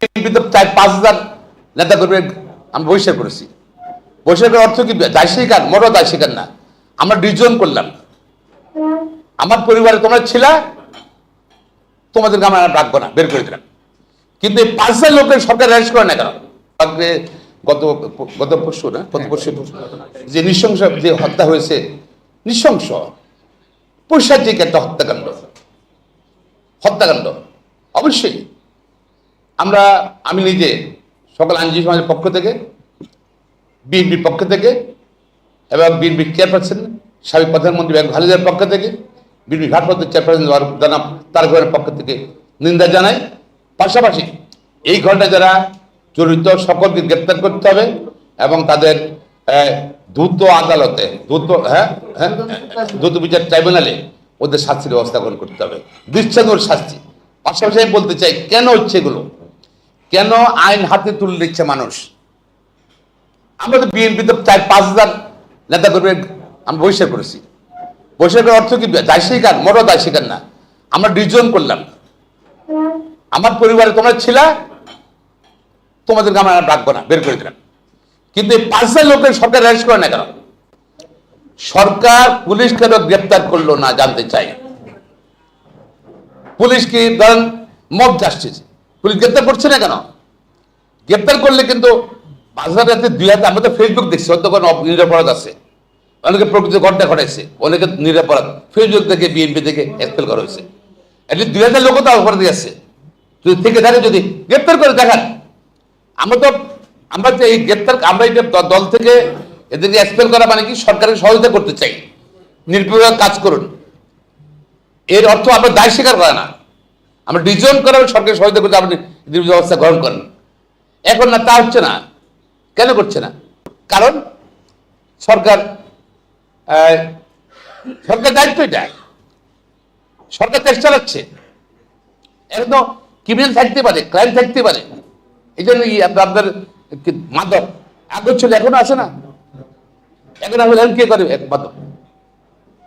প্রায় পাঁচ হাজার নেতা কর্মী বহিষ্কার করেছি। অর্থ কি? দায় স্বীকার দায় স্বীকার না। আমরা ডিজন করলাম। আমার পরিবারে তোমরা তোমাদেরকে আমরা না, বের করে দিলাম। কিন্তু এই পাঁচ হাজার লোকের সরকার করে না কেন? গত গত পরশু না? গত পরশু যে নৃশংস যে হত্যা হয়েছে, নৃশংস। পৈশাচিক একটা হত্যাকাণ্ড? হত্যাকাণ্ড। অবশ্যই। আমরা, আমি নিজে সকল আইনজীবী সমাজের পক্ষ থেকে বিএনপির পক্ষ থেকে, এবং বিএনপির চেয়ারপারসন সাবেক প্রধানমন্ত্রী বেগম খালেদার পক্ষ থেকে বিএনপি ভারপ্রাপ্ত চেয়ারপারসন জানাব তার ঘরের পক্ষ থেকে নিন্দা জানাই। পাশাপাশি এই ঘটনায় যারা জড়িত, সকলকে গ্রেপ্তার করতে হবে এবং তাদের দ্রুত আদালতে, দ্রুত হ্যাঁ হ্যাঁ দ্রুত বিচার ট্রাইব্যুনালে ওদের শাস্তির ব্যবস্থা গ্রহণ করতে হবে। দৃষ্টান্তর শাস্তি। পাশাপাশি আমি বলতে চাই, কেন হচ্ছে এগুলো? কেন আইন হাতে তুলে নিচ্ছে মানুষ? আমরা তো বিএনপিতে প্রায় পাঁচ হাজার নেতা কর্মী আমি বহিষ্কার করেছি। বহিষ্কারের অর্থ কি? দায় স্বীকার, মোটও দায় স্বীকার না। আমরা ডিজন করলাম। আমার পরিবারে তোমরা ছিলা, তোমাদেরকে আমরা আর রাখব না, বের করে দিলাম। কিন্তু এই পাঁচ হাজার লোকের সরকার অ্যারেস্ট করে না কেন? সরকার পুলিশ কেন গ্রেপ্তার করল না, জানতে চাই। পুলিশ কি ধরেন মব জাস্টিস পুলিশ গ্রেপ্তার করছে না কেন? গ্রেপ্তার করলে কিন্তু বাজার রাতে দুই হাতে আমরা তো ফেসবুক দেখছি হয়তো কোনো নিরাপরাধ আছে। অনেকে প্রকৃত ঘটনা ঘটাইছে, অনেকে নিরাপরাধ। ফেসবুক থেকে বিএনপি থেকে এক্সপেল করা হয়েছে। এটলিস্ট দুই হাজার লোকও তো অপরাধী আছে। যদি থেকে থাকে, যদি গ্রেপ্তার করে দেখান। আমরা তো আমরা তো এই গ্রেপ্তার আমরা এটা দল থেকে এদেরকে এক্সপেল করা মানে কি? সরকারের সহযোগিতা করতে চাই। নির্বিঘ্ন কাজ করুন। এর অর্থ আমরা দায় স্বীকার করে না। আমরা ডিজন করে সরকারের সহযোগিতা করতে আপনি ব্যবস্থা গ্রহণ করেন। এখন না, তা হচ্ছে না। কেন করছে না? কারণ সরকার সরকার দায়িত্ব এটা। সরকার চেষ্টা চালাচ্ছে। এখন তো ক্রিমিনাল থাকতে পারে ক্রাইম থাকতে পারে। এই জন্য আপনার মাদক? আগে ছিল, এখনও আছে না? এখন এখন কে করে? মাদক।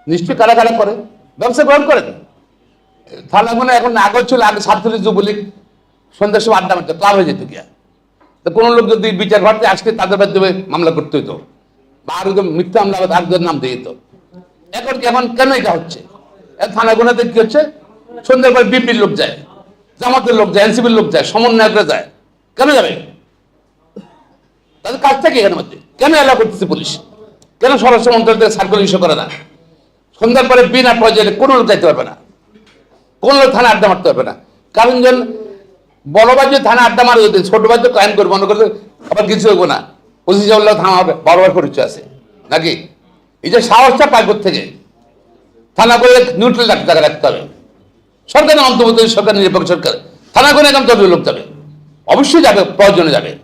নিশ্চয়ই কারা কারা করে? ব্যবসা গ্রহণ করেন। থানা মনে এখন আগে ছিল, আগে সাতচল্লিশ যুবলীগ সন্ধ্যার সময় আড্ডা মারতো, ক্লাব হয়ে যেত গিয়া। তো কোনো লোক যদি বিচার ভাবতে আজকে তাদের মাধ্যমে মামলা করতে হতো বা আর মিথ্যা মামলা আর একজন নাম দিয়ে দিত। এখন এখন কেন এটা হচ্ছে? এখন থানা গোনাতে কি হচ্ছে? সন্ধ্যার পর বিপির লোক যায়, জামাতের লোক যায়, এনসিপির লোক যায়, সমন্বয়করা যায়। কেন যাবে? তাদের কাজটা কি এখানে মধ্যে। কেন এলাকা করতেছে পুলিশ? কেন স্বরাষ্ট্র মন্ত্রণালয় থেকে সার্কুলার ইস্যু করে না? সন্ধ্যার পরে বিনা পর্যায়ে কোনো লোক যাইতে পারবে না। কোন থানা আড্ডা মারতে পারবে না। কারণ জন বড় ভাই যদি থানা আড্ডা মারে যদি, ছোট ভাই তো ক্রাইম করবে, মনে করলে আবার কিছু হইব না। ওসি জাউল্লাহ থানা হবে বড় ভাই পরিচয় আছে। নাকি? এই যে সাহসটা পায় থেকে থানা করে নিউট্রাল রাখতে রাখতে হবে সরকারের অন্তর্বর্তী সরকার নিরপেক্ষ সরকার। থানা করে একদম দলীয় লোক যাবে অবশ্যই যাবে, প্রয়োজনে যাবে।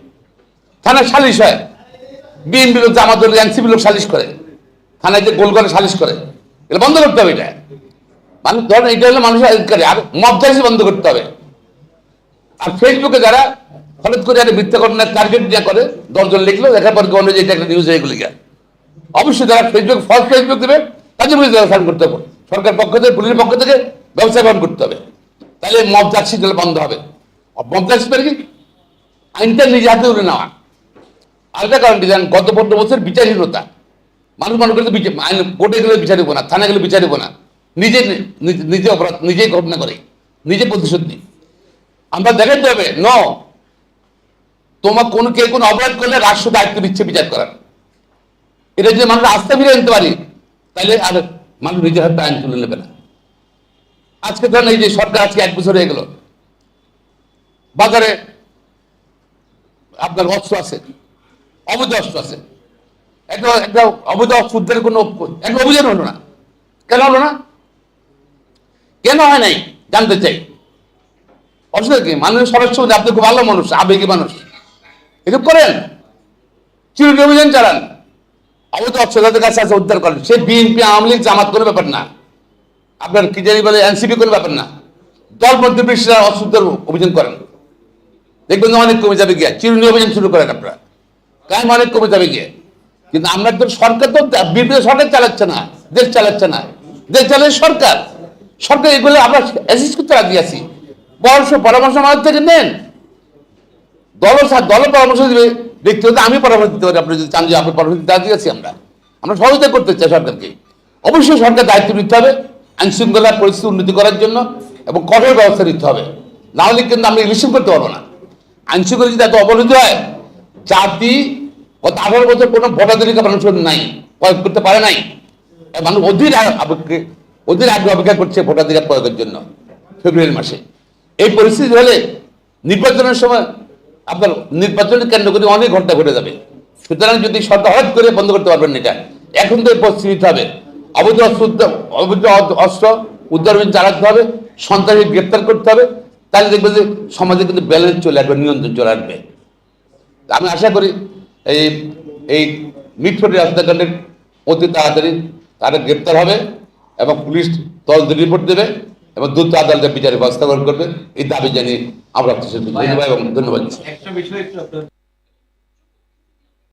থানা সালিশ হয়। বিএনপি লোক, জামাত এনসিপি লোক সালিশ করে। থানায় যে গোল করে সালিশ করে। এটা বন্ধ করতে হবে এটা। মানুষ ধরেন এটা হলো মানুষের অধিকারী আর মবদাসি বন্ধ করতে হবে। আর ফেসবুকে যারা হঠাৎ করে একটা মিথ্যা ঘটনার টার্গেট দিয়ে করে, দশজন লিখলো দেখার পর গণ যে এটা একটা নিউজ হয়ে গেল অবশ্যই যারা ফেসবুক ফলস ফেসবুক দেবে, তাদের বিরুদ্ধে গ্রহণ করতে হবে। সরকার পক্ষ থেকে, পুলিশের পক্ষ থেকে ব্যবস্থা গ্রহণ করতে হবে। তাহলে মব চাষি তাহলে বন্ধ হবে। মব চাষি মানে কি? আইনটা নিজে হাতে তুলে নেওয়া। আরেকটা কারণ কি গত পনেরো বছর বিচারহীনতা। মানুষ মনে করে বিচার আইন কোর্টে গেলে বিচার দিব না থানা গেলে বিচার দিব না। নিজে নিজে- অপরাধ নিজেই ঘটনা করে। নিজে প্রতিশোধ নিই। আমরা দেখাতে হবে ন তোমার কোন কে কোন অপরাধ করলে রাষ্ট্র দায়িত্ব দিচ্ছে বিচার করার। এটা যদি মানুষ আস্থা ফিরে আনতে পারি, তাহলে আর মানুষ নিজের হাতে আইন তুলে নেবে না। আজকে ধরেন এই যে সরকার আজকে এক বছর হয়ে গেল। বাজারে আপনার অস্ত্র আছে, অবৈধ অস্ত্র আছে। একটা একটা অবৈধ অস্ত্র উদ্ধারের কোনো একটা অভিযান হলো না। কেন হলো না? কেন হয় নাই? জানতে চাই। অসুবিধা কি সদস্য মধ্যে আপনি খুব ভালো মানুষ, আবেগী মানুষ। এসব করেন? চিরুনি অভিযান চালান। অবৈধ অস্ত্র যাদের কাছে আছে, উদ্ধার করেন। সে বিএনপি, আওয়ামী লীগ, জামাত কোনো ব্যাপার না। আপনার কি জানি বলে, এনসিপি কোনো ব্যাপার না। দল মধ্যে বিশ্বের অস্ত্র উদ্ধার অভিযান করেন। দেখবেন অনেক কমে যাবে গিয়ে। চিরুনি অভিযান শুরু করেন আপনারা। কায়েম অনেক কমে যাবে গিয়ে। কিন্তু আমরা তো সরকার তো বিরোধী সরকার চালাচ্ছে না, দেশ চালাচ্ছে না। দেশ চালাচ্ছে সরকার। সরকার এগুলো আমরা অ্যাসিস্ট করতে রাজি আছি। পরামর্শ পরামর্শ আমাদের থেকে নেন। দল দল পরামর্শ দিবে ব্যক্তিগত আমি পরামর্শ দিতে পারি। আপনি যদি চান যে আপনি পরামর্শ দিতে রাজি আছি আমরা। আমরা সহযোগিতা করতে চাই সরকারকে। অবশ্যই সরকার দায়িত্ব নিতে হবে আইন শৃঙ্খলা পরিস্থিতি উন্নতি করার জন্য এবং কঠোর ব্যবস্থা নিতে হবে। না হলে কিন্তু আমরা রিসিভ করতে পারব না। আইন শৃঙ্খলা যদি এত অবনতি হয়, জাতি গত আঠারো বছর কোনো ভোটাধিকার মানুষের নাই, প্রয়োগ করতে পারে নাই। মানুষ অধীর আ- অপেক্ষা আগে অপেক্ষা করছে ভোটাধিকার প্রয়োগের জন্য, ফেব্রুয়ারি মাসে। এই পরিস্থিতি হলে নির্বাচনের সময় আপনার নির্বাচনের কেন্দ্র করে অনেক ঘণ্টা ঘটে যাবে। সুতরাং যদি সরকার হঠাৎ করে বন্ধ করতে পারবেন এটা, এখন তো এই পরিস্থিতি নিতে হবে। অবৈধ অস্ত্র অবৈধ অস্ত্র উদ্ধার চালাতে হবে, সন্ত্রাসী গ্রেপ্তার করতে হবে, তাহলে দেখবে যে সমাজে কিন্তু ব্যালেন্স চলে আসবে, নিয়ন্ত্রণ চলে আসবে। আমি আশা করি এই এই মিটফোর্টের হত্যাকাণ্ডের অতি তাড়াতাড়ি তারা গ্রেপ্তার হবে। এবং পুলিশ তদন্ত রিপোর্ট দেবে এবং দ্রুত আদালতের বিচারে ব্যবস্থা গ্রহণ করবে। এই দাবি জানিয়ে আমরা ধন্যবাদ এবং ধন্যবাদ।